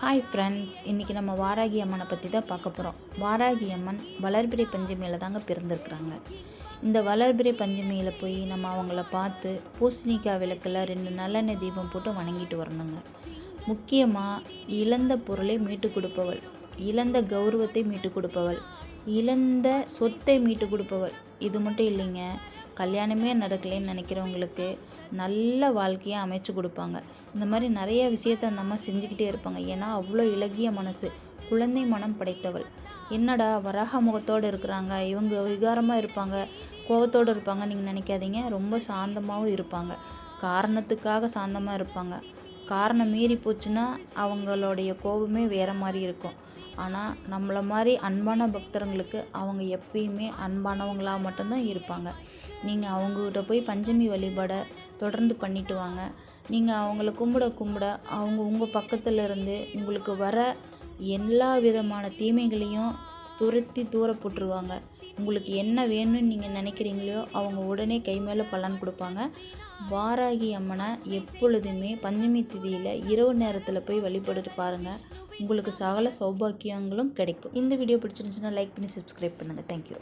Hi friends இன்றைக்கி நம்ம வாராகி அம்மனை பற்றி தான் பார்க்க போகிறோம் வாராகி அம்மன் வளர்பிறை பஞ்சமியில் தாங்க பிறந்திருக்கிறாங்க. இந்த வளர்பிறை பஞ்சமியில் போய் நம்ம அவங்கள பார்த்து பூசணிக்காய் விளக்கில் ரெண்டு நல்லெண்ணெய் தீபம் போட்டு வணங்கிட்டு வரணுங்க. முக்கியமாக இழந்த பொருளை மீட்டு கொடுப்பவள் இழந்த கௌரவத்தை மீட்டு கொடுப்பவள் இழந்த சொத்தை மீட்டு கொடுப்பவள். இது மட்டும் இல்லைங்க கல்யாணமே நடக்கலைன்னு நினைக்கிறவங்களுக்கு நல்ல வாழ்க்கையை அமைச்சு கொடுப்பாங்க. இந்த மாதிரி நிறைய விஷயத்த அந்த அம்மா செஞ்சுக்கிட்டே இருப்பாங்க. ஏன்னா அவ்வளோ இலகிய மனசு குழந்தை மனம் படைத்தவள். என்னடா வராக முகத்தோடு இருக்கிறாங்க. இவங்க விகாரமாக இருப்பாங்க. கோபத்தோடு இருப்பாங்க. நீங்கள் நினைக்காதீங்க. ரொம்ப சாந்தமாகவும் இருப்பாங்க. காரணத்துக்காக சாந்தமாக இருப்பாங்க. காரணம் மீறி போச்சுன்னா அவங்களுடைய கோபமே வேறு மாதிரி இருக்கும். ஆனால் நம்மளை மாதிரி அன்பான பக்தர்களுக்கு அவங்க எப்பயுமே அன்பானவங்களாக மட்டும்தான் இருப்பாங்க. நீங்கள் அவங்கக்கிட்ட போய் பஞ்சமி வழிபாடை தொடர்ந்து பண்ணிட்டு வாங்க. நீங்கள் அவங்கள கும்பிட கும்பிட அவங்க உங்கள் பக்கத்தில் இருந்து உங்களுக்கு வர எல்லா விதமான தீமைகளையும் துரத்தி தூர போட்டுருவாங்க. உங்களுக்கு என்ன வேணும்னு நீங்கள் நினைக்கிறீங்களோ அவங்க உடனே கை மேலே பலன் கொடுப்பாங்க. வாராகி அம்மனை எப்பொழுதுமே பஞ்சமி திதியில் இரவு நேரத்தில் போய் வழிபட்டு பாருங்கள் உங்களுக்கு சகல சௌபாக்கியங்களும் கிடைக்கும். இந்த வீடியோ பிடிச்சிருந்துச்சுன்னா லைக் பண்ணி சப்ஸ்கிரைப் பண்ணுங்கள் தேங்க்யூ